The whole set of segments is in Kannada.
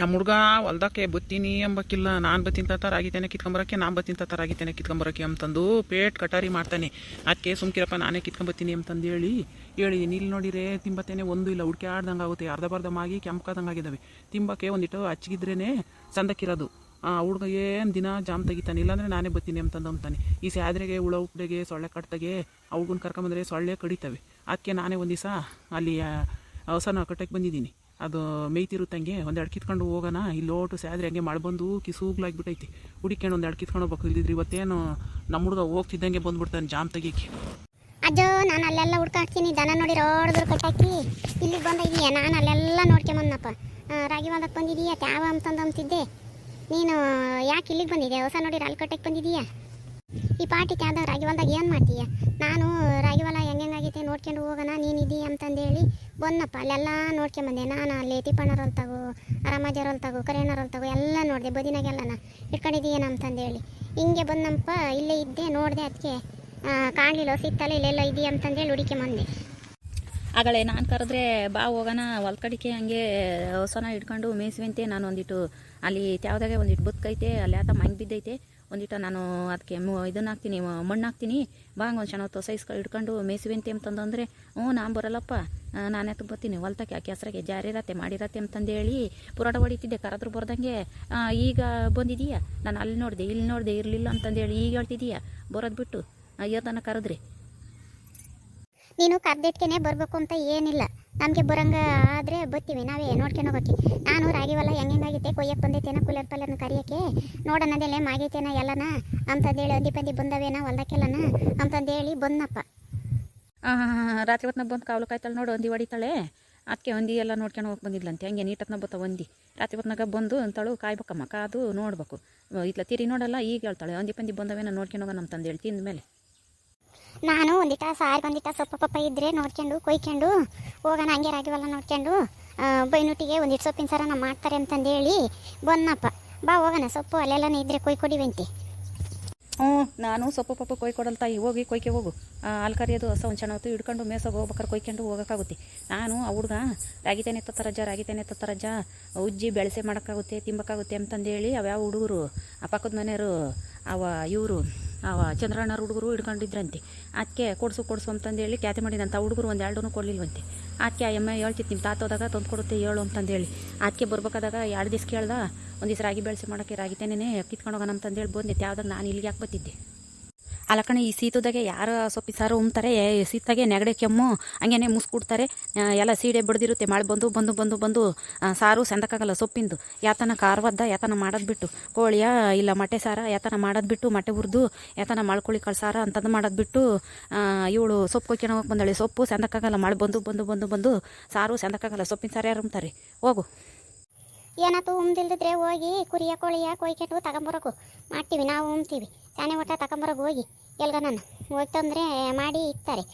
ನಮ್ಮ ಹುಡುಗ ಹೊಲ್ದಕ್ಕೆ ಬತ್ತೀನಿ ಎಂಬಕ್ಕಿಲ್ಲ ನಾನು ಬತ್ತೀನಿ ತಾತ ಆಗಿದ್ದೇನೆ ಕಿತ್ಕೊಂಬರಕ್ಕೆ ನಾನು ಬತ್ತೀನಿ ತಾತ ಆಗಿದ್ದೇನೆ ಕಿತ್ಕೊಂಬರಕ್ಕೆ ಅಂತಂದು ಪೇಟ್ ಕಟಾರಿ ಮಾಡ್ತಾನೆ. ಅದಕ್ಕೆ ಸುಮ್ಕಿರಪ್ಪ, ನಾನೇ ಕಿತ್ಕೊಂಬತ್ತೀನಿ ಅಂತಂದು ಹೇಳಿ ಹೇಳಿದೀನಿ ಇಲ್ಲಿ ನೋಡಿರೆ, ತಿಂಬತ್ತೇನೆ ಒಂದು ಇಲ್ಲ ಹುಡ್ಕ್ಯಾಡ್ದಂಗೆ ಆಗುತ್ತೆ ಅರ್ಧ ಬರ್ಧಮಾಗಿ ಕೆಂಪಕಾದಂಗೆ ಆಗಿದ್ದಾವೆ ತಿಂಬಕ್ಕೆ ಒಂದಿಟ್ಟು ಹಚ್ಚಿಗಿದ್ರೇ ಚಂದಕ್ಕಿರೋದು. ಆ ಹುಡುಗ ಏನು ದಿನ ಜಾಮ್ ತೆಗಿತಾನೆ, ಇಲ್ಲಾಂದರೆ ನಾನೇ ಬತ್ತೀನಿ ಅಂತಂದು ಅಂತಾನೆ. ಈ ಸ್ಯಾದ್ರೆಗೆ, ಹುಳ ಉಪ್ಪಡೆಗೆ ಸೊಳ್ಳೆ ಕಟ್ತಗೆ ಆ ಕರ್ಕೊಂಬಂದರೆ ಸೊಳ್ಳೆ ಕಡಿತವೆ. ಅದಕ್ಕೆ ನಾನೇ ಒಂದು ದಿವಸ ಅಲ್ಲಿ ಅವಸನ ಕಟ್ಟಕ್ಕೆ ಬಂದಿದ್ದೀನಿ. ಅದು ಮೇಯ್ತಿರುತ್ತಂಗೆ ಒಂದೆರಡು ಕಿತ್ಕೊಂಡು ಹೋಗೋಣ, ಇಲ್ಲಿ ಲೋಟು ಸ್ಯಾದ್ರಿ ಹಂಗೆ ಮಳೆ ಬಂದು ಕಿಸೂಗ್ಲಾಗ್ಬಿಟ್ಟೈತಿ ಹುಡಿಕೊಂಡು ಒಂದೆರಡು ಕಿತ್ಕೊಂಡು ಹೋಗ್ಬೇಕು. ಇಲ್ದಿದ್ರೆ ಇವತ್ತೇನು ನಮ್ಮ ಹುಡುಗ ಹೋಗ್ತಿದ್ದಂಗೆ ಬಂದ್ಬಿಡ್ತಾನೆ ಜಾಮ್ ತೆಗಿಕ್ಕೆ ಅಜ್ಜೋ, ನಾನು ಅಲ್ಲೆಲ್ಲ ಹುಡ್ಕಾಡ್ತೀನಿ ದನ ನೋಡಿ ರೋಡ್ದ್ರು ಕಟ್ಟಾಕಿ ಇಲ್ಲಿಗೆ ಬಂದಿದೀಯ ನಾನು ಅಲ್ಲೆಲ್ಲ ನೋಡ್ಕೊಂಬಂದಪ್ಪ ರಾಗಿ ಹೊಲಕ್ಕೆ ಬಂದಿದೀಯ ತ್ಯಾವ ಅಂತಂದು ಅಂತಿದ್ದೆ ನೀನು, ಯಾಕೆ ಇಲ್ಲಿಗೆ ಬಂದಿದ್ದೆ ಹೊಸ ನೋಡಿ ಅಲ್ಲಿ ಕಟ್ಟಕ್ಕೆ ಬಂದಿದೀಯಾ ಈ ಪಾರ್ಟಿ ತ್ಯಾವ್ದಾಗ ರಾಗಿ ಹೊಲ್ದಾಗ ಏನು ಮಾಡ್ತೀಯ? ನಾನು ರಾಗಿ ಹೊಲ ಹೆಂಗೈತೆ ನೋಡ್ಕೊಂಡು ಹೋಗೋಣ ನೀನಿದ್ದೀಯ ಅಂತಂದೇಳಿ ಬಂದಪ್ಪ ಅಲ್ಲೆಲ್ಲ ನೋಡ್ಕೊಂಬಂದೆ ನಾನು ಅಲ್ಲಿ ತಿಪ್ಪಣ್ಣರ ತಗೋ ರಾಮಾಜರ ತಗೋ ಕರೇಣರ ತಗೋ, ಎಲ್ಲ ನೋಡಿದೆ ಬದಿನಾಗೆಲ್ಲನ. ಇಟ್ಕೊಂಡಿದ್ದೀಯೇನ ಅಂತಂದೇಳಿ. ಹಿಂಗೆ ಬಂದಪ್ಪ ಇಲ್ಲೇ ಇದ್ದೆ, ನೋಡಿದೆ ಅದಕ್ಕೆ ಕಾಣಲಿಲ್ಲ ಸಿಕ್ತಲ್ಲ ಇಲ್ಲೆಲ್ಲ ಇದೆಯ ಅಂತಂದೇಳಿ ಹುಡುಕೊಂಬಂದೆ ಆಗಲೇ ನಾನು ಕರೆದ್ರೆ ಬಾ ಹೋಗೋಣ ಹೊಲ ಕಡಿಕೆ ಹಂಗೆ ಹೊಸನ ಇಟ್ಕೊಂಡು ಮೇಯ್ಸುವಂತೆ ನಾನು ಒಂದಿಟ್ಟು ಅಲ್ಲಿ ತ್ಯಾವ್ದಾಗೆ ಒಂದಿಟ್ಟು ಬದುಕೈತೆ ಅಲ್ಲಿ ಆತ ಮಂಗ್ ಬಿದ್ದೈತೆ. ಒಂದಿಟ್ಟು ನಾನು ಅದಕ್ಕೆ ಇದನ್ನ ಹಾಕ್ತೀನಿ ಮಣ್ಣು ಹಾಕ್ತೀನಿ ಬಾಂಗ್ ಒಂದು ಒಂದು ಚೆನ್ನಾಗಿ ತೊಸೈಸ್ಕೊಂಡು ಹಿಡ್ಕೊಂಡು ಮೇಸುವೆ ಅಂತಂದು ಅಂದರೆ ಹ್ಞೂ ನಾನು ಬರಲ್ಲಪ್ಪ ನಾನೇ ಬರ್ತೀನಿ ಹೊಲ್ತಕ್ಕೆ ಆ ಜಾರಿ ಜಾರಿರತ್ತೆ, ಮಾಡಿರತ್ತೆ ಅಂತಂದು ಹೇಳಿ ಪುರಾಟ ಹೊಡಿತಿದ್ದೆ ಕರೆದ್ರು ಬರ್ದಂಗೆ ಈಗ ಬಂದಿದೀಯ? ನಾನು ಅಲ್ಲಿ ನೋಡಿದೆ, ಇಲ್ಲಿ ನೋಡಿದೆ, ಇರಲಿಲ್ಲ ಅಂತಂದೇಳಿ ಈಗ ಹೇಳ್ತಿದೀಯ? ಬರೋದು ಬಿಟ್ಟು. ಅಯ್ಯೋದನ್ನು ಕರೆದ್ರಿ. ನೀನು ಕರ್ದಿಟ್ಕೆನೆ ಬರಬೇಕು ಅಂತ ಏನಿಲ್ಲ. ನಮಗೆ ಬರಂಗ ಆದರೆ ಬರ್ತೀವಿ ನಾವೇ ನೋಡ್ಕೊಂಡು ಹೋಗೋಕೆ. ನಾನು ರಾಗಿವಲ್ಲ ಹೊಲ ಹೆಂಗಾಗೈತೆ ಕೊಯ್ಯಕ್ಕೆ ಬಂದೈತೇನ, ಕೂಲರ್ ಪಲ್ಲರ್ನ ಕರಿಯೋಕ್ಕೆ. ನೋಡೋಣದೆಲ್ಲ ಮಾಗೈತೇನ, ಎಲ್ಲನ. ಅಂತಂದೇಳಿ ಅಂದಿ ಪಂದಿ ಬಂದವೇನ ಹೊಲ್ದಕ್ಕೆಲ್ಲನ ಅಂತಂದೇಳಿ ಬಂದನಪ್ಪ. ರಾತ್ರಿ ಹೊತ್ನಾಗ ಬಂದು ಕಾವಲು ಕಾಯ್ತಾಳೆ ನೋಡು, ಒಂದಿ ಹೊಡಿತಾಳೆ. ಅದಕ್ಕೆ ಒಂದಿ ಎಲ್ಲ ನೋಡ್ಕೊಂಡು ಹೋಗಿ ಬಂದಿದ್ಲಂತೆ. ಹಂಗೆ ನೀಟತ್ನ ಬತ್ತ ಒಂದಿ. ರಾತ್ರಿ ಹೊತ್ನಾಗ ಬಂದು ಅಂತಳು, ಕಾಯ್ಬೇಕಮ್ಮ, ಕಾದು ನೋಡ್ಬೇಕು. ಇತ್ಲ ತಿರಿ ನೋಡಲ್ಲ, ಈಗ ಹೇಳ್ತಾಳೆ, ಒಂದಿ ಪಂದಿ ಬಂದವೇನ, ನೋಡ್ಕೊಂಡು ಹೋಗೋಣ ಅಂತಂದೇಳಿ ತಿಂದ ಮೇಲೆ ನಾನು ಒಂದಿಟ ಸಾರಿ ಒಂದಿಟ ಸೊಪ್ಪು ಪಪ್ಪ ಇದ್ರೆ ನೋಡ್ಕೊಂಡು, ಕೊಯ್ಕೊಂಡು, ಹೋಗೋಣ, ಹಂಗೆ ರಾಗಿವಲ್ಲ ನೋಡ್ಕೊಂಡು ಬೈನುಟಿಗೆ ಒಂದಿಟ್ಟು ಸೊಪ್ಪಿನ ಸಾರನ ಮಾಡ್ತಾರೆ ಅಂತಂದೇಳಿ ಬನ್ನಪ್ಪ ಬಾ, ಹೋಗೋಣ, ಸೊಪ್ಪು ಅಲ್ಲೆಲ್ಲ ಇದ್ರೆ ಕೊಯ್ಕೊಡಿವಂತೆ ಹ್ಞೂ, ನಾನು ಸೊಪ್ಪು ಪಪ್ಪು ಕೊಯ್ ಕೊಡಲ್ ತಾಯಿ ಹೋಗಿ ಕೊಯ್ಕೆ ಹೋಗು. ಹಾಲು ಕರಿಯೋದು ಹೊಸ ಒಂದು ಹೊತ್ತು ಹಿಡ್ಕೊಂಡು ಮೇಸೋಗಿ ಹೋಗ್ಬೇಕಾರೆ ಕೊಯ್ಕೊಂಡು ಹೋಗೋಕ್ಕಾಗುತ್ತೆ. ನಾನು, ಆ ಹುಡುಗ ರಾಗಿತೇನೆ ತತ್ತರಜ್ಜ ರಾಗಿತೇನೆ ತತ್ತರಜ್ಜ ಉಜ್ಜಿ ಬೆಳೆಸೆ ಮಾಡೋಕ್ಕಾಗುತ್ತೆ ತಿಂಬಕ್ಕಾಗುತ್ತೆ ಅಂತಂದೇಳಿ ಅವ್ಯಾವ ಹುಡುಗರು, ಆ ಪಕ್ಕದ ಮನೆಯವರು, ಅವ ಇವರು ಅವ ಚಂದ್ರಣ್ಣರ ಹುಡುಗರು ಹಿಡ್ಕೊಂಡಿದ್ರಂತೆ. ಅದಕ್ಕೆ ಕೊಡ್ಸು ಕೊಡ್ಸು ಅಂತಂದೇಳಿ ಖ್ಯಾತಿ ಮಾಡಿದಂಥ ಹುಡುಗರು ಒಂದು ಎರಡೂ ಕೊಡಲಿಲ್ವಂತೆ. ಅದಕ್ಕೆ ಆ ಎಮ್ಮೆ ಹೇಳ್ತಿತ್ತು ನಿಮ್ಮ ತಾತೋದಾಗ ತಂದು ಕೊಡುತ್ತೆ, ಹೇಳು ಅಂತಂದೇಳಿ. ಅದಕ್ಕೆ ಬರ್ಬೇಕಾದಾಗ ಎರಡು ದಿವ್ಸ ಕೇಳ್ದ, ಒಂದು ದಿವ್ಸ ರಾಗಿ ಬೆಳೆಸಿ ಮಾಡೋಕ್ಕೆ ರಾಗಿ ತೆನೆ ಕಿತ್ಕೊಂಡು ಹೋಗೋಣ ಅಂತಂದೇಳಿ ಬಂದಿತ್ತು ಯಾವ್ದಾಗ ನಾನು ಇಲ್ಲಿಗೆ ಯಾಕೆ ಬರ್ತಿದ್ದೆ ಅಲ್ಲ ಈ ಸೀತದಾಗೆ ಯಾರು ಸೊಪ್ಪಿ ಸಾರು ಉಮ್ತಾರೆ ಸೀತಾಗೆ ನೆಗಡೆ ಕೆಮ್ಮು, ಹಂಗೇನೆ ಮುಸ್ಕೊಡ್ತಾರೆ ಎಲ್ಲ ಸೀಡೆ ಬಡ್ದಿರುತ್ತೆ. ಮಳೆ ಬಂದು ಬಂದು ಬಂದು ಬಂದು ಸಾರು ಸಂದಕ್ಕಾಗಲ್ಲ ಸೊಪ್ಪಿಂದು. ಯಾತನ ಖಾರವಾದ ಯಾತನ ಮಾಡೋದು ಬಿಟ್ಟು ಕೋಳಿಯ, ಇಲ್ಲ ಮೊಟ್ಟೆ ಸಾರ, ಯಾತನ ಮಾಡೋದು ಬಿಟ್ಟು ಮೊಟ್ಟೆ ಹುರಿದು, ಯಾತನ ಮಾಡ್ಕೊಳ್ಳಿ ಕಾಳು ಸಾರ ಅಂತಂದು ಮಾಡೋದು ಬಿಟ್ಟು ಇವಳು ಸೊಪ್ಪು ಕೊಯ್ಕೊಂಡು ಹೋಗಿ ಬಂದಳೆ. ಸೊಪ್ಪು ಸಂದಕ್ಕಾಗಲ್ಲ. ಮಳೆ ಬಂದು ಬಂದು ಬಂದು ಬಂದು, ಸಾರು ಸಂದಕ್ಕಾಗಲ್ಲ. ಸೊಪ್ಪಿನ ಸಾರು ಯಾರು ಉಮ್ತಾರೆ ಹೋಗು. ಏನಾತು ಉಮ್ದಿಲ್ದಿದ್ರೆ ಹೋಗಿ ಕುರಿಯ ಕೋಳಿಯ ಕೊಯ್ಕೆಟ್ಟು ತಗೊಂಬರೋಕು. ಮಾಡ್ತೀವಿ, ನಾವು ಉಮ್ತೀವಿ. ಸಾನೆ ಊಟ ತಗೊಂಬರೋಕೆ ಹೋಗಿ. ಎಲ್ಗ ನಾನು. ಹೋಗಿ ತಂದರೆ ಮಾಡಿ ಇಕ್ತಾರೆ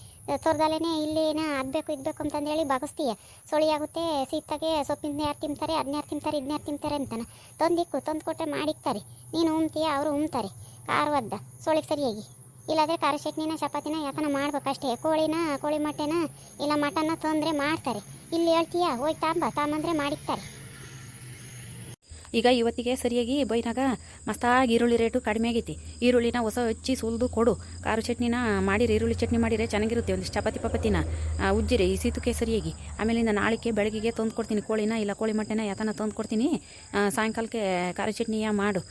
ತೋರ್ದಲ್ಲೇ ಇಲ್ಲಿನ ಅದ್ಬೇಕು, ಇದ್ಬೇಕು ಅಂತಂದೇಳಿ ಬಗಸ್ತೀಯ. ಸೊಳಿ ಆಗುತ್ತೆ, ಸೀತಾಗೆ ಸೊಪ್ಪಿನ ಯಾರು ತಿಂತಾರೆ ಯಾರು ತಿಂತಾರೆ ಇದನ್ನ ತಿಂತಾರೆ ಅಂತಾನೆ. ತಂದಿಕ್ಕು ತಂದು ಕೊಟ್ಟರೆ ಮಾಡಿಕ್ತಾರೆ. ನೀನು ಉಮ್ತೀಯ, ಅವರು ಉಮ್ತಾರೆ. ಖಾರವದ್ದ ಸುಳಿಗೆ ಸರಿಯಾಗಿ. ಇಲ್ಲಾದರೆ ಖಾರ ಚಟ್ನಿನ, ಚಪಾತಿನ ಯಾಕನ ಮಾಡ್ಬೇಕಷ್ಟೇ. ಕೋಳಿನ, ಕೋಳಿ ಮೊಟ್ಟೆನ, ಇಲ್ಲ ಮಟನ್ನ ತಂದರೆ ಮಾಡ್ತಾರೆ. ಇಲ್ಲಿ ಹೇಳ್ತೀಯ ಹೋಗಿ ತಾಂಬ, ತಾಂಬಂದರೆ ಮಾಡಿಕ್ತಾರೆ. ಈಗ ಇವತ್ತಿಗೆ ಸರಿಯಾಗಿ ಬೈನಾಗ ಮಸ್ತಾಗಿ ಈರುಳ್ಳಿ ರೇಟು ಕಡಿಮೆ ಆಗೈತಿ. ಈರುಳ್ಳಿನ ಹೊಸ ಹಚ್ಚಿ ಸುಲಿದು ಕೊಡು. ಖಾರ ಚಟ್ನಿನ ಮಾಡಿರಿ, ಈರುಳ್ಳಿ ಚಟ್ನಿ ಮಾಡಿರೆ ಚೆನ್ನಾಗಿರುತ್ತೆ. ಒಂದಿಷ್ಟು ಚಪಾತಿ ಪಪತಿನ ಉಜ್ಜಿರಿ. ಈ ಸೀತುಕೆ ಸರಿಯಾಗಿ. ಆಮೇಲಿಂದ ನಾಳೆಗೆ ಬೆಳಗ್ಗೆಗೆ ತಂದು ಕೊಡ್ತೀನಿ. ಕೋಳಿನ ಇಲ್ಲ ಕೋಳಿ ಮೊಟ್ಟೆನ ಯಾತನ ತಂದು ಕೊಡ್ತೀನಿ. ಸಾಯಂಕಾಲಕ್ಕೆ ಖಾರ ಚಟ್ನಿಯ ಮಾಡು.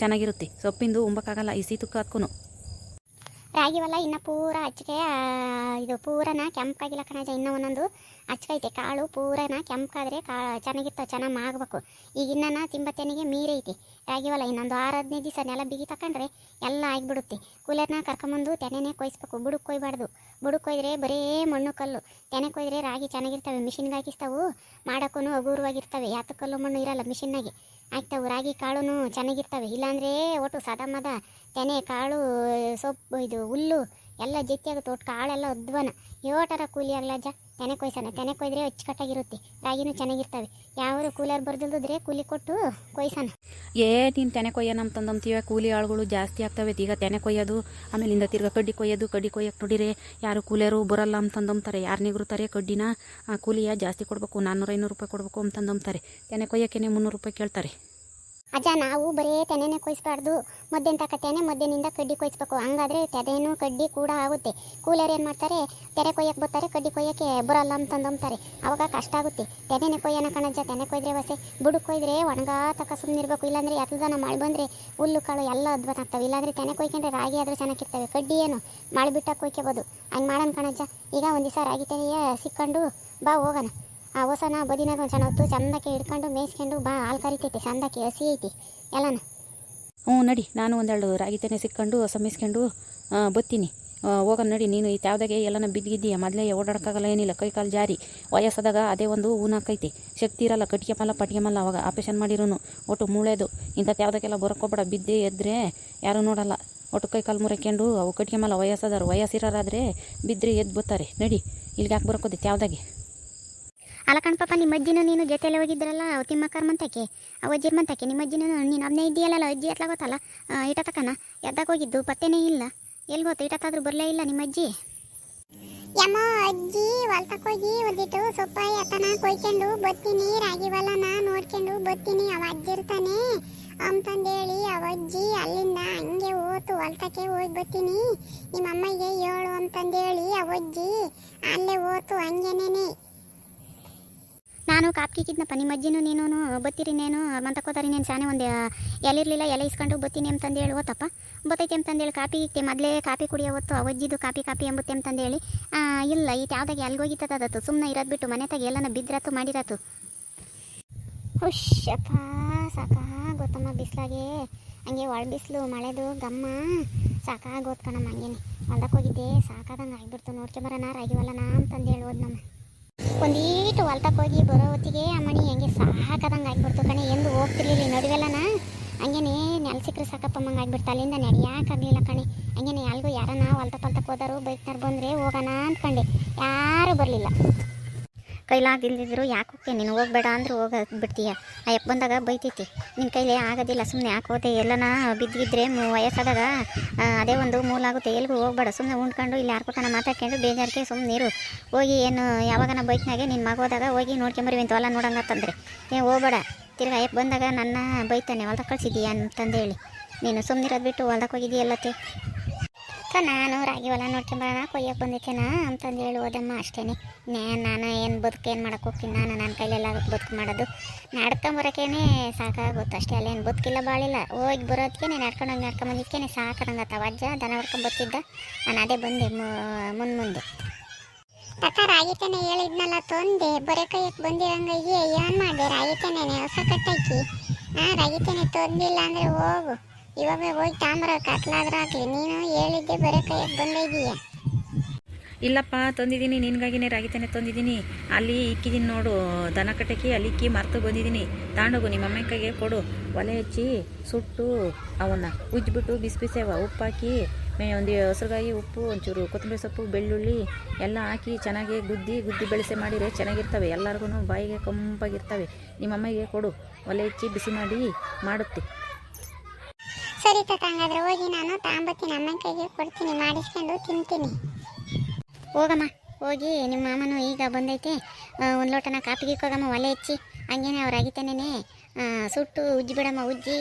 ಚೆನ್ನಾಗಿರುತ್ತೆ. ಸೊಪ್ಪಿಂದು ಉಂಬಕ್ಕಾಗಲ್ಲ ಈ ಸೀತುಕ್ಕೆ ಅದಕ್ಕೂ ರಾಗಿ ಹೊಲ ಇನ್ನು ಪೂರ ಅಚ್ಚಿಗೆ ಇದು ಪೂರನ ಕೆಂಪಾಗಿಲ್ಲ ಕಣಜ, ಇನ್ನೂ ಒಂದೊಂದು ಅಚ್ಕೈತೆ ಕಾಳು ಪೂರನ ಕೆಂಪಾದ್ರೆ ಕಾ ಚೆನ್ನಾಗಿತ್ತು ಚೆನ್ನಾಗಿ ಮಾಗಬೇಕು. ಈಗ ಇನ್ನನ ತಿಂಬತ್ತನಿಗೆ ಮೀರೈತಿ ರಾಗಿ ಹೊಲ ಇನ್ನೊಂದು ಆರು ಹದಿನೈದು ದಿವಸ ನೆಲ ಬಿಗಿ ತಕೊಂಡ್ರೆ ಎಲ್ಲ ಆಗಿಬಿಡುತ್ತೆ. ಕೂಲರ್ನ ಕರ್ಕೊಂಬಂದು ತೆನೆನೇ ಕೊಯ್ಸ್ಬೇಕು. ಬುಡಕ್ಕೆ ಕೊಯ್ಬಾರ್ದು. ಬುಡಕ್ಕೆ ಕೊಯ್ದ್ರೆ ಬರೇ ಮಣ್ಣು ಕಲ್ಲು. ತೆನೆ ಕೊಯ್ದ್ರೆ ರಾಗಿ ಚೆನ್ನಾಗಿರ್ತವೆ. ಮಿಷಿನ್ಗೆ ಹಾಕಿಸ್ತಾವು. ಮಾಡೋಕ್ಕೂ ಹಗುರವಾಗಿರ್ತವೆ ಯಾತ ಕಲ್ಲು ಮಣ್ಣು ಇರಲ್ಲ ಮಿಷಿನ್ನಾಗೆ. ಆಗ್ತಾವು ರಾಗಿ ಕಾಳುನು ಚೆನ್ನಾಗಿರ್ತವೆ. ಇಲ್ಲಾಂದ್ರೆ ಒಟ್ಟು ಸದಾ ಮದ. ತೆನೆ ಕಾಳು ಸೊಪ್ಪು ಇದು ಹುಲ್ಲು ಎಲ್ಲ ಜೆತ್ತಿ ಆಗುತ್ತೆ ಒಟ್ಟು ಕಾಳೆಲ್ಲ ಉದ್ವನ ಯೋಟರ ಕೂಲಿ ಆಗ್ಲಜ್ಜ ತೆನೆ ಕೊಯ್ಸನ ತೆನೆ ಕೊಯ್ದ್ರೆ ಅಚ್ಚುಕಟ್ಟಾಗಿರುತ್ತೆ. ರಾಗಿನೂ ಚೆನ್ನಾಗಿರ್ತವೆ. ಯಾವರು ಕೂಲರ್ ಬರ್ದಿಲ್ದಿದ್ರೆ ಕೂಲಿ ಕೊಟ್ಟು ಕೊಯ್ಸನ ಏ, ನೀನು ತೆನೆ ಕೊಯ್ಯ ನಮ್ಮ ತಂದಂತೀವ ಕೂಲಿ ಆಳುಗಳು ಜಾಸ್ತಿ ಆಗ್ತವೆ. ಈಗ ತೆನೆ ಕೊಯ್ಯೋದು ಆಮೇಲಿಂದ ತಿರ್ಗ ಕಡ್ಡಿ ಕೊಯ್ಯೋದು, ಕಡ್ಡಿ ಕೊಯ್ಯಕ್ಕೆ ನೋಡಿರಿ ಯಾರು ಕೂಲಿಯರು ಬರಲ್ಲ ಅಂತಂದಂತಾರೆ ಯಾರು ನಿಗರುತ್ತಾರೆ ಕಡ್ಡಿನ? ಕೂಲಿಯ ಜಾಸ್ತಿ ಕೊಡಬೇಕು, ನಾನ್ನೂರು ಐನೂರು ರೂಪಾಯಿ ಕೊಡಬೇಕು ಅಂತಂದಂತಾರೆ ತೆನೆ ಕೊಯ್ಯೋಕ್ಕೇನೆ ಮುನ್ನೂರು ರೂಪಾಯಿ ಕೇಳ್ತಾರೆ. ಅಜ್ಜ, ನಾವು ಬರೇ ತೆನೆನೆ ಕೊಯ್ಸ್ಬಾರ್ದು. ಮದ್ದೆನ್ ತಕ ತೆನೆ ಮದ್ದೆನಿಂದ ಕಡ್ಡಿ ಕೊಯ್ಸ್ಬೇಕು. ಹಂಗಾದ್ರೆ ತೆನೆನೂ ಕಡ್ಡಿ ಕೂಡ ಆಗುತ್ತೆ. ಕೂಲರ್ ಏನು ಮಾಡ್ತಾರೆ? ತೆರೆ ಕೊಯ್ಯಕ್ಕೆ ಬರ್ತಾರೆ, ಕಡ್ಡಿ ಕೊಯ್ಯಕ್ಕೆ ಬರಲ್ಲ ಅಂತಂದಂತಾರೆ ಅವಾಗ ಕಷ್ಟ ಆಗುತ್ತೆ. ತೆನೆನೆ ಕೊಯ್ಯೋಣ ಕಣಜ್ಜ, ತೆನೆ ಕೊಯ್ದ್ರೆ ವಸೆ. ಬುಡು ಕೊಯ್ದ್ರೆ ಒಣಗಾ ತಕ ಸುಮ್ಮನಿರ್ಬೇಕು ಇಲ್ಲಾಂದ್ರೆ ಎತ್ತದನ ಮಳೆ ಬಂದರೆ ಹುಲ್ಲು, ಕಾಳು ಎಲ್ಲ ಅದ್ಭುತ ಆಗ್ತವೆ. ಇಲ್ಲಾಂದ್ರೆ ತೆನೆ ಕೊಯ್ಕೊಂಡ್ರೆ ರಾಗಿ ಆದ್ರೆ ಚೆನ್ನಾಗಿರ್ತವೆ ಕಡ್ಡಿ ಏನು? ಮಳೆ ಬಿಟ್ಟಾಗ ಕೊಯ್ಕೋಬೋದು. ಹಂಗೆ ಮಾಡೋಣ ಕಣಜ್ಜ. ಈಗ ಒಂದು ದಿವಸ ರಾಗಿ ತೆನೆಯ ಸಿಕ್ಕೊಂಡು ಬಾ ಹೋಗೋಣ. ಆ ಹೊಸನ ಬದಿನಾಗ ಒಂದು ಚೆನ್ನಾಗಿ ಚಂದಕ್ಕೆ ಹಿಡ್ಕೊಂಡು ಮೇಯ್ಸ್ಕೊಂಡು ಬಾ, ಹಾಲು ಕರಿತೈತಿ, ಚಂದಕ್ಕೆ ಹಸಿ ಐತಿ, ಎಲ್ಲನ. ಹ್ಞೂ, ನಡಿ. ನಾನು ಒಂದೆರಡು ರಾಗಿ ತೆನೆ ಸಿಕ್ಕೊಂಡು ಸಮಿಸ್ಕೊಂಡು ಬತ್ತೀನಿ. ಹೋಗೋಣ ನಡಿ. ನೀನು ಈ ತ್ಯಾವ್ದಾಗೆ ಎಲ್ಲನ ಬಿದ್ದಿದ್ದೀಯ? ಮೊದಲೇ ಓಡಾಡೋಕ್ಕಾಗಲ್ಲ, ಏನಿಲ್ಲ. ಕೈ ಕಾಲು ಜಾರಿ. ವಯಸ್ಸಾದಾಗ ಅದೇ ಒಂದು ಊನಾಕೈತಿ. ಶಕ್ತಿ ಇರಲ್ಲ, ಕಟ್ಟಿಗೆ ಮಲ್ಲ ಪಟ್ಟಿಗೆ ಮಲ್ಲ ಅವಾಗ ಆಪ್ರೇಷನ್ ಮಾಡಿರೋನು. ಒಟ್ಟು ಮೂಳೆದು. ಇಂಥ ಯಾವುದಕ್ಕೆಲ್ಲ ಬರೋಕ್ಕೋಬೇಡ ಬಿದ್ದೆ ಎದ್ರೆ ಯಾರೂ ನೋಡಲ್ಲ. ಒಟ್ಟು ಕೈ ಕಾಲು ಮುರಕೊಂಡು, ಅವು ಕಟ್ಟಿಗೆ ಮಲ್ಲ ವಯಸ್ಸಾದವ್ರು. ವಯಸ್ಸಿರೋರಾದರೆ ಬಿದ್ದರೆ ಎದ್ದು ಬರ್ತಾರೆ. ನಡಿ. ಇಲ್ಲಿಗೆ ಯಾಕೆ ಬರೋಕೋದೈತೆ ಯಾವುದಾಗೆ ಅಲ್ಲ ಪಾಪ, ನಿಮ್ಮ ಅಜ್ಜಿನೂ ನೀನು ಜೊತೆಯಲ್ಲಿ ಹೋಗಿದ್ರಲ್ಲ ಅವ್ ತಿಮ್ಮಕ್ಕರ್ ಮಂತಕ್ಕೆ ಅವ ಅಜ್ಜಿರ್ ಮಂತಕ್ಕೆ, ನಿಮ್ಮ ಅಜ್ಜಿನೂ ನೀನು ಅದನ್ನೇ ಇದ್ದೀಯಲ್ಲ ಅಜ್ಜಿ ಎತ್ಲ ಗೊತ್ತಲ್ಲ? ಇಟ ತಕನ ಎದ್ದಾಗ ಹೋಗಿದ್ದು, ಪತ್ತೆನೇ ಇಲ್ಲ. ಎಲ್ಲಿ ಗೊತ್ತು ಇಟತ್ತಾದ್ರೂ ಬರಲೇ ಇಲ್ಲ ನಿಮ್ಮ ಅಜ್ಜಿ? ಯಮ್ಮ ಅಜ್ಜಿ ಹೊಲ್ತಕ್ಕೆ ಹೋಗಿ ಒಂದಿಟ್ಟು ಸೊಪ್ಪ ಎತ್ತನ ಕೊಯ್ಕೊಂಡು ಬತ್ತೀನಿ, ರಾಗಿ ಹೊಲನ ನೋಡ್ಕೊಂಡು ಬತ್ತೀನಿ, ಅವ ಅಜ್ಜಿರ್ತಾನೆ. ಅಂತಂದೇಳಿ ಅವ ಅಜ್ಜಿ ಅಲ್ಲಿಂದ ಹಂಗೆ ಓತು ಹೊಲ್ತಕ್ಕೆ ಹೋಗಿ ಬತ್ತೀನಿ. ನಿಮ್ಮ ಅಮ್ಮಗೆ ಹೇಳು ಅಂತಂದೇಳಿ ಅವಜ್ಜಿ ಅಲ್ಲೇ ಓತು ಹಂಗೇನೇನೆ. ನಾನು ಕಾಪ್ಕಿಕ್ಕಿದ್ನಪ್ಪ ನಿಮ್ಮ ಅಜ್ಜಿನೂ ನೀನು ಬತ್ತೀರಿ ನೇನು, ಮಂತಕೋತಾರಿ ನೇನು ಸಾನೆ ಒಂದು ಎಲ್ಲಿರಲಿಲ್ಲ ಎಲೆ ಇಸ್ಕೊಂಡು ಬತ್ತೀನಿ ಅಂತಂದೇಳಿ, ಓತಪ್ಪ. ಬತ್ತೈತೆ ಅಂತಂದೇಳಿ, ಕಾಪಿ ಇತ್ತೆ ಮೊದಲೇ ಕಾಪಿ ಕುಡಿಯೋ ಹೊತ್ತು ಅವಜ್ಜಿದು ಕಾಪಿ ಕಾಪಿ ಎಂಬುತ್ತೆ ಅಂತಂದೇಳಿ ಇಲ್ಲ, ಈ ಯಾವ್ದಾಗ ಎಲ್ಗೋಗಿತ್ತದತ್ತು ಸುಮ್ಮನೆ ಇರೋದು ಬಿಟ್ಟು ಮನೆ ತಾಗ ಎಲ್ಲನ ಬಿದ್ದಿರತ್ತು ಮಾಡಿರತ್ತು ಹುಷಪ್ಪ ಸಾಕಾ ಗೊತ್ತಮ್ಮ ಬಿಸಿಲಾಗೆ. ಹಂಗೆ ಒಳ ಬಿಸಿಲು, ಮಳೆದು, ಗಮ್ಮ. ಸಾಕ ಕಣಮ್ಮ ಹಂಗೇನೆ. ಹೊಲ್ದಕ್ಕೆ ಹೋಗಿದ್ದೆ, ಸಾಕಾದಂಗೆ ಆಗ್ಬಿಡ್ತು ನೋಡ್ಕೊಂಬರೋಣ ನಾ ಹೊಲನ ಅಂತಂದೇಳಿ ಹೋದ್ನಮ್ಮ. ಒಂದೀಟು ಹೊಲ್ತಕ್ಕೆ ಹೋಗಿ ಬರೋ ಹೊತ್ತಿಗೆ ಅಮ್ಮಣಿ ಹಂಗೆ ಸಾಕಾದಂಗೆ ಆಗ್ಬಿಡ್ತು ಕಣೆ. ಎಂದು ಹೋಗ್ತಿರ್ಲಿಲ್ಲ ನಡುವೆಲ್ಲನ? ಹಂಗೇನೆ ನೆಲ ಸಿಕ್ಕರೆ ಸಾಕಪ್ಪಮ್ಮಂಗೆ ಆಗ್ಬಿಡ್ತು. ಅಲ್ಲಿಂದ ನಡೆಯೋಕ್ಕಾಗಲಿಲ್ಲ ಕಣೆ. ಹಂಗೇನೆ ಯಾರಿಗೂ ಯಾರನ್ನ ಹೊಲ್ತ ಪಲ್ತಕ್ಕೆ ಹೋದರು ಬೈಕ್ನಾರು ಬಂದರೆ ಹೋಗೋಣ ಅಂದ್ಕೊಂಡೆ. ಯಾರೂ ಬರಲಿಲ್ಲ. ಕೈಲಾಗಿಲ್ದಿದ್ರು ಯಾಕೆ ಹೋಗ್ತೀನಿ ನೀನು ಹೋಗ್ಬೇಡ ಅಂದ್ರೆ ಹೋಗ ಬಿಡ್ತೀಯ. ಆ ಯಪ್ಪ ಬಂದಾಗ ಬೈತೈತಿ ನಿನ್ನ ಕೈಲಿ ಆಗೋದಿಲ್ಲ ಸುಮ್ಮನೆ ಯಾಕೆ ಹೋದೆ? ಎಲ್ಲನ ಬಿದ್ದಿದ್ರೆ ವಯಸ್ಸಾದಾಗ ಅದೇ ಒಂದು ಮೂಲಾಗುತ್ತೆ. ಎಲ್ಲಿಗೂ ಹೋಗ್ಬೇಡ ಸುಮ್ಮನೆ ಉಂಡ್ಕೊಂಡು ಇಲ್ಲಿ ಕೊಟ್ಟನ ಮಾತಾಡ್ಕೊಂಡು ಬೇಜಾರಿಗೆ ಸುಮ್ಮನೆ ನೀರು ಹೋಗಿ ಏನು ಯಾವಾಗನ ಬೈಕ್ನಾಗೆ ನಿನ್ನ ಮಗೋದಾಗ ಹೋಗಿ ನೋಡ್ಕೊಂಬರಿ ಹೊಲ ನೋಡಂಗತ್ತಂದ್ರೆ ಏ, ಹೋಗ್ಬೇಡ. ತಿರ್ಗಾ ಅಯ್ಯಪ್ಪ ಬಂದಾಗ ನನ್ನ ಬೈತಾನೆ ಹೊಲ್ದಾಗ ಕಳ್ಸಿದ್ದೀಯ ಅಂತಂದೇಳಿ. ನೀನು ಸುಮ್ಮನಿರೋದು ಬಿಟ್ಟು ಹೊಲ್ದಾಗ ಹೋಗಿದ್ದೀಯಲ್ಲತ್ತೆ ಅಕ್ಕ, ನಾನು ರಾಗಿ ಹೊಲ ನೋಡ್ಕೊಂಬರೋಣ ಕೊಯ್ಯಕ್ಕೆ ಬಂದಿತ್ತೇನ ಅಂತಂದು ಹೇಳಿ ಹೋದಮ್ಮ ಅಷ್ಟೇ ನಾನು ಏನು ಬದುಕು ಏನು ಮಾಡಕ್ಕೆ ಹೋಗ್ತೀನಿ, ನಾನು ನನ್ನ ಕೈಲೆಲ್ಲ ಬದುಕು ಮಾಡೋದು. ನಡ್ಕೊಂಬರೋಕೇನೆ ಸಾಕಾಗುತ್ತೆ ಅಷ್ಟೇ, ಅಲ್ಲೇನು ಬದುಕಿಲ್ಲ ಬಾಳಿಲ್ಲ. ಹೋಗಿ ಬರೋದಕ್ಕೆ ನಡ್ಕೊಂಡು ಹೋಗಿ ನಡ್ಕೊಂಬಂದಿದ್ಕೆ ಸಾಕಾದಂಗತ್ತ ಅಜ್ಜ ದನ ಹೊಡ್ಕೊಂಡು ನಾನು ಅದೇ ಬಂದೆ ಮುಂದೆ ಮುಂದೆ. ತಕ್ಕ ರಾಗಿತೇನೆ ಹೇಳಿದ್ನಲ್ಲ, ತೊಂದೆ. ಬರೋ ಕೈಯಕ್ಕೆ ಬಂದಿರಂಗಯ್ಯ ಏನು ಮಾಡಿದೆ? ರಾಗಿತೇನೆ ಹೊಸ ಕಟ್ಟೈಕಿ. ಹಾಂ ರಾಗಿತೇನೆ ತೊಂದಿಲ್ಲ ಅಂದರೆ ಹೋಗು. ಇವಾಗ ಹೋಗಿ ತಾಮ್ರ ಕತ್ಲಾದ್ರ ಹಾಕ್ಲಿ. ನೀನು ಹೇಳಿದ್ದೆ ಬರೀ ಕೈಯಾಗ ಬಂದಿದೀಯ? ಇಲ್ಲಪ್ಪ, ತಂದಿದ್ದೀನಿ. ನಿನಗಾಗಿನೇ ರಾಗಿ ತಾನೆ ತಂದಿದ್ದೀನಿ. ಅಲ್ಲಿ ಇಕ್ಕಿದ್ದೀನಿ ನೋಡು. ದನ ಕಟ್ಟಕ್ಕೆ ಅಲ್ಲಿ ಇಕ್ಕಿ ಮರ್ತು ಬಂದಿದ್ದೀನಿ ತಾಂಡೋಗು, ನಿಮ್ಮ ಅಮ್ಮ ಕೈಗೆ ಕೊಡು. ಒಲೆ ಹಚ್ಚಿ, ಸುಟ್ಟು, ಅವನ್ನ ಉಜ್ಜಿಬಿಟ್ಟು ಬಿಸಿ ಬಿಸಿವ ಉಪ್ಪು ಹಾಕಿ ಮೇ, ಒಂದು ಹಸ್ರುಗಾಯಿ ಉಪ್ಪು, ಒಂಚೂರು ಕೊತ್ತಂಬರಿ ಸೊಪ್ಪು, ಬೆಳ್ಳುಳ್ಳಿ ಎಲ್ಲ ಹಾಕಿ ಚೆನ್ನಾಗಿ ಗುದ್ದಿ ಗುದ್ದಿ ಬೆಳೆಸೆ ಮಾಡಿದರೆ ಚೆನ್ನಾಗಿರ್ತವೆ. ಎಲ್ಲರಿಗೂ ಬಾಯಿಗೆ ಕಂಪಾಗಿರ್ತವೆ. ನಿಮ್ಮ ಅಮ್ಮಗೆ ಕೊಡು. ಒಲೆ ಹಚ್ಚಿ ಬಿಸಿ ಮಾಡಿ ಮಾಡುತ್ತೆ. ಸರಿ ತಕ್ಕ ಹಂಗಾದ್ರೆ ಹೋಗಿ ನಾನು ತಾಂಬತ್ತೀನಿ, ಅಮ್ಮನ ಕೈಗೆ ಕೊಡ್ತೀನಿ, ಮಾಡಿಸ್ಕೊಂಡು ತಿಂತೀನಿ. ಹೋಗಮ್ಮ, ಹೋಗಿ ನಿಮ್ಮ ಮಾಮನು ಈಗ ಬಂದೈತೆ. ಒಂದು ಲೋಟನ ಕಾಪಿಗೆ ಹೋಗಮ್ಮ ಒಲೆ ಹಚ್ಚಿ. ಹಂಗೇನೆ ಅವ್ರು ಆಗಿತಾನೇನೆ ಸುಟ್ಟು ಉಜ್ಜಿ ಬಿಡಮ್ಮ, ಉಜ್ಜಿ.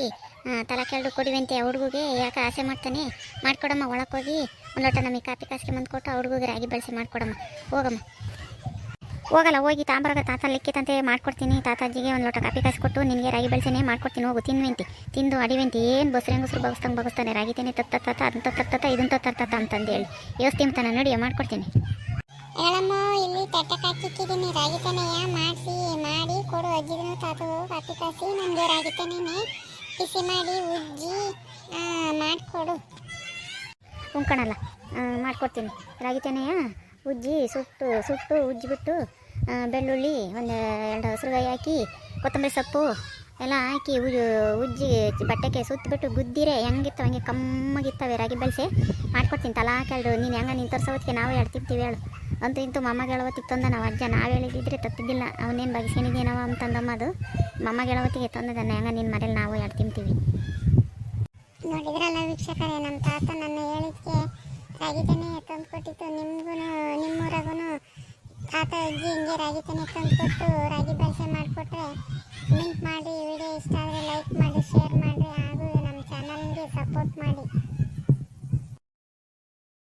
ತಲೆ ಕೆಳಡು ಕೊಡುವಂತೆ ಆ ಹುಡುಗಿಗೆ, ಯಾಕೆ ಆಸೆ ಮಾಡ್ತಾನೆ? ಮಾಡ್ಕೊಡಮ್ಮ ಒಳಕ್ಕೆ ಹೋಗಿ ಒಂದು ಲೋಟ ನಮಗೆ ಕಾಪಿ ಕಾಸಿಗೆ ಬಂದು ಕೊಟ್ಟು ಆ ಹುಡುಗಿಗೆ ರಾಗಿ ಬೆಳೆಸಿ ಮಾಡ್ಕೊಡಮ್ಮ. ಹೋಗಮ್ಮ. ಹೋಗಲ್ಲ ಹೋಗಿ ತಾಂಬರಾಗ ತಾತ ಲಿಕ್ಕಿತಂತೆ ಮಾಡ್ಕೊಡ್ತೀನಿ. ತಾತಾಜಿಗೆ ಒಂದು ಲೋಟ ಕಾಫಿ ಕಾಸು ಕೊಟ್ಟು ನಿನಗೆ ರಾಗಿ ಬೆಳೆಸೇನೆ ಮಾಡ್ಕೊಡ್ತೀನಿ. ಹೋಗು ತಿನ್ವೆಂತಿ ತಿಂದು ಅಡಿವೆಂತಿ ಏನು ಬಸ್ರೆ ಹೆಂಗಸ್ರು ಬಗಸ್ತಂಗೆ ಬಗಸ್ತಾನೆ? ರಾಗಿ ತೇನೆ ತತ್ತ ತತ್ತ ಅದನ್ನ ತತ್ತ ಇದನ್ನ ತತ್ತ ಅಂತಂದೇಳಿ. ಯೋಸ್ತಿ ಅಂತಾನೆ ನಡಿಯ ಮಾಡ್ಕೊಡ್ತೀನಿ. ಹೇಳಮ್ಮ ಇಲ್ಲಿ ರಾಗಿ ತನೆಯ ಮಾಡಿಸಿ ಮಾಡಿ ಕೊಡು. ತಾತು ಕಾಫಿ ಕಾಸಿ ನನಗೆ ರಾಗಿ ತನೇನೆ ಬಿಸಿ ಮಾಡಿ ಉಜ್ಜಿ ಮಾಡಿಕೊಡು. ಉಂಕಣಲ್ಲ ಮಾಡ್ಕೊಡ್ತೀನಿ. ರಾಗಿ ತೆನೆಯ ಉಜ್ಜಿ ಸುಟ್ಟು ಸುಟ್ಟು ಉಜ್ಜಿಬಿಟ್ಟು ಬೆಳ್ಳುಳ್ಳಿ ಒಂದು ಎರಡು ಹಸಿರುಗಾಯಿ ಹಾಕಿ, ಕೊತ್ತಂಬರಿ ಸೊಪ್ಪು ಎಲ್ಲ ಹಾಕಿ ಉಜ್ಜಿ ಉಜ್ಜಿ ಬಟ್ಟೆಗೆ ಸುತ್ತಿಬಿಟ್ಟು ಗುದ್ದಿರೆ, ಹೆಂಗಿತ್ತು ಹಂಗೆ ಕಮ್ಮಗಿತ್ತವೆ ರಾಗಿ ಬೆಳೆಸಿ. ಮಾಡ್ಕೊಡ್ತೀನಿ ತಲಾ ಕೇಳು ನೀನು ಹೆಂಗ ನೀನು ತರ್ಸೋವತ್ತಿಗೆ ನಾವು ತಿಂತೀವಿ ಹೇಳು. ಅಂತೂ ಇಂತೂ ಮಮ್ಮ ಗೆಳವತ್ತಿಗೆ ತಂದ ನಾವು ಅಜ್ಜ, ನಾವು ಹೇಳಿದ್ರೆ ತಪ್ಪಿದ್ದಿಲ್ಲ. ಅವನೇನು ಬಗೆಸೇನಿದೇನವ ಅಂತಂದಮ್ಮ ಅದು. ಮಮ್ಮ ಗೆಳವತ್ತಿಗೆ ತಂದದನ್ನ ಹೆಂಗೆ ನಿನ್ನ ಮನೇಲಿ ನಾವು ಎರಡು ತಿಂತೀವಿ ನೋಡಿದ್ರಲ್ಲ ವೀಕ್ಷಕರೇ ನಮ್ಮ ತಾತ ನನ್ನ ಹೇಳಿದ್ಕೆ ರಾಗಿ ತೆನೆ ತಂದು ಕೊಟ್ಟಿತ್ತು ನಿಮಗೂ ನಿಮ್ಮೂರಾಗೂ ತಾತ ಅಜ್ಜಿ ಹಿಂಗೆ ರಾಗಿ ತನಿ ತಂದು ಕೊಟ್ಟು ರಾಗಿ ಬೆಳಸೆ ಮಾಡಿಕೊಟ್ರೆ ಕಮೆಂಟ್ ಮಾಡಿ ವಿಡಿಯೋ ಇಷ್ಟ ಆದರೆ ಲೈಕ್ ಮಾಡಿ ಶೇರ್ ಮಾಡಿ ಹಾಗೂ ನಮ್ಮ ಚಾನಲ್ಗೆ ಸಪೋರ್ಟ್ ಮಾಡಿ.